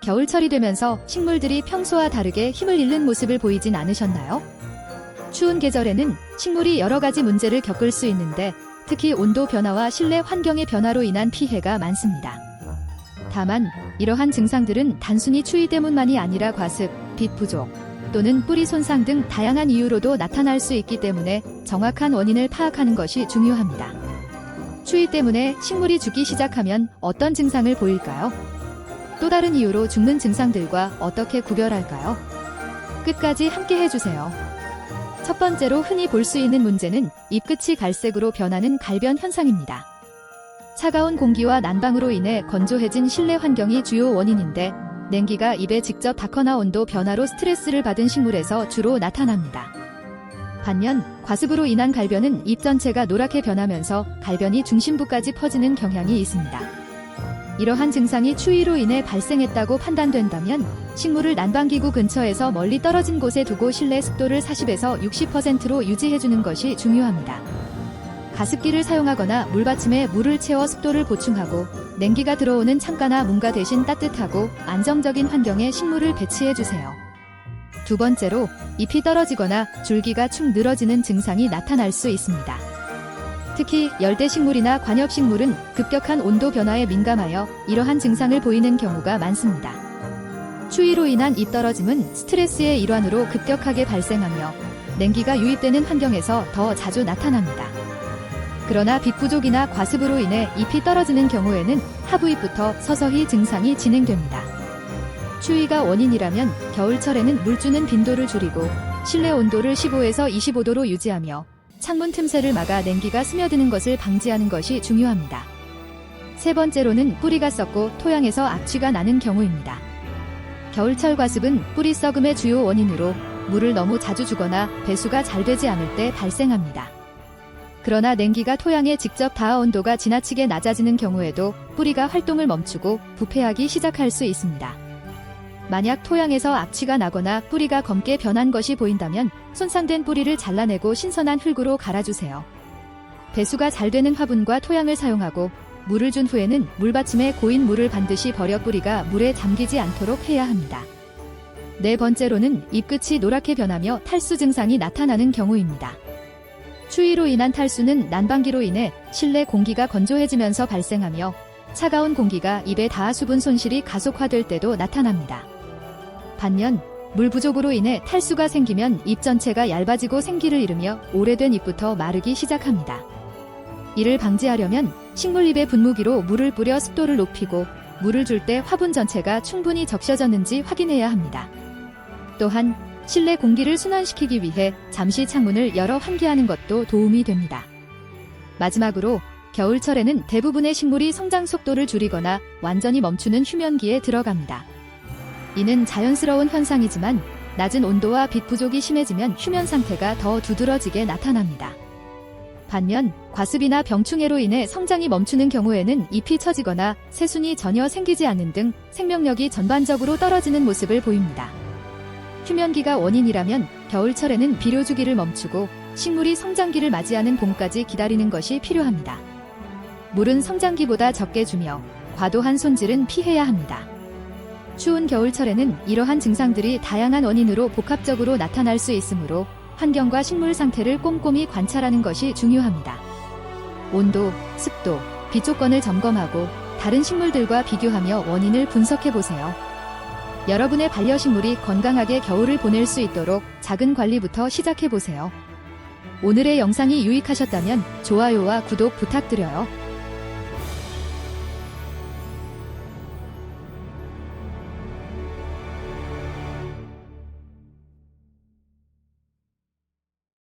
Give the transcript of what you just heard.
겨울철이 되면서 식물들이 평소와 다르게 힘을 잃는 모습을 보이진 않으셨나요? 추운 계절에는 식물이 여러 가지 문제를 겪을 수 있는데 특히 온도 변화와 실내 환경의 변화로 인한 피해가 많습니다. 다만 이러한 증상들은 단순히 추위 때문만이 아니라 과습, 빛 부족 또는 뿌리 손상 등 다양한 이유로도 나타날 수 있기 때문에 정확한 원인을 파악하는 것이 중요합니다. 추위 때문에 식물이 죽기 시작하면 어떤 증상을 보일까요? 또 다른 이유로 죽는 증상들과 어떻게 구별할까요? 끝까지 함께 해주세요. 첫 번째로 흔히 볼 수 있는 문제는 잎끝이 갈색으로 변하는 갈변 현상입니다. 차가운 공기와 난방으로 인해 건조해진 실내 환경이 주요 원인인데 냉기가 잎에 직접 닿거나 온도 변화로 스트레스를 받은 식물에서 주로 나타납니다. 반면 과습으로 인한 갈변은 잎 전체가 노랗게 변하면서 갈변이 중심부까지 퍼지는 경향이 있습니다. 이러한 증상이 추위로 인해 발생했다고 판단된다면 식물을 난방기구 근처에서 멀리 떨어진 곳에 두고 실내 습도를 40에서 60%로 유지해주는 것이 중요합니다. 가습기를 사용하거나 물받침에 물을 채워 습도를 보충하고 냉기가 들어오는 창가나 문가 대신 따뜻하고 안정적인 환경에 식물을 배치해주세요. 두 번째로 잎이 떨어지거나 줄기가 축 늘어지는 증상이 나타날 수 있습니다. 특히 열대식물이나 관엽식물은 급격한 온도 변화에 민감하여 이러한 증상을 보이는 경우가 많습니다. 추위로 인한 잎 떨어짐은 스트레스의 일환으로 급격하게 발생하며 냉기가 유입되는 환경에서 더 자주 나타납니다. 그러나 빛 부족이나 과습으로 인해 잎이 떨어지는 경우에는 하부잎부터 서서히 증상이 진행됩니다. 추위가 원인이라면 겨울철에는 물 주는 빈도를 줄이고 실내 온도를 15에서 25도로 유지하며 창문 틈새를 막아 냉기가 스며드는 것을 방지하는 것이 중요합니다. 세 번째로는 뿌리가 썩고 토양에서 악취가 나는 경우입니다. 겨울철 과습은 뿌리 썩음의 주요 원인으로 물을 너무 자주 주거나 배수가 잘 되지 않을 때 발생합니다. 그러나 냉기가 토양에 직접 닿아 온도가 지나치게 낮아지는 경우에도 뿌리가 활동을 멈추고 부패하기 시작할 수 있습니다. 만약 토양에서 악취가 나거나 뿌리가 검게 변한 것이 보인다면 손상된 뿌리를 잘라내고 신선한 흙으로 갈아주세요. 배수가 잘 되는 화분과 토양을 사용하고 물을 준 후에는 물받침에 고인 물을 반드시 버려 뿌리가 물에 잠기지 않도록 해야 합니다. 네 번째로는 잎끝이 노랗게 변하며 탈수 증상이 나타나는 경우입니다. 추위로 인한 탈수는 난방기로 인해 실내 공기가 건조해지면서 발생하며 차가운 공기가 입에 닿아 수분 손실이 가속화될 때도 나타납니다. 반면 물 부족으로 인해 탈수가 생기면 잎 전체가 얇아지고 생기를 잃으며 오래된 잎부터 마르기 시작합니다. 이를 방지하려면 식물잎에 분무기로 물을 뿌려 습도를 높이고 물을 줄 때 화분 전체가 충분히 적셔졌는지 확인해야 합니다. 또한 실내 공기를 순환시키기 위해 잠시 창문을 열어 환기하는 것도 도움이 됩니다. 마지막으로 겨울철에는 대부분의 식물이 성장 속도를 줄이거나 완전히 멈추는 휴면기에 들어갑니다. 이는 자연스러운 현상이지만 낮은 온도와 빛 부족이 심해지면 휴면 상태가 더 두드러지게 나타납니다. 반면 과습이나 병충해로 인해 성장이 멈추는 경우에는 잎이 처지거나 새순이 전혀 생기지 않는 등 생명력이 전반적으로 떨어지는 모습을 보입니다. 휴면기가 원인이라면 겨울철에는 비료 주기를 멈추고 식물이 성장기를 맞이하는 봄까지 기다리는 것이 필요합니다. 물은 성장기보다 적게 주며 과도한 손질은 피해야 합니다. 추운 겨울철에는 이러한 증상들이 다양한 원인으로 복합적으로 나타날 수 있으므로 환경과 식물 상태를 꼼꼼히 관찰하는 것이 중요합니다. 온도, 습도, 빛 조건을 점검하고 다른 식물들과 비교하며 원인을 분석해 보세요. 여러분의 반려식물이 건강하게 겨울을 보낼 수 있도록 작은 관리부터 시작해 보세요. 오늘의 영상이 유익하셨다면 좋아요와 구독 부탁드려요.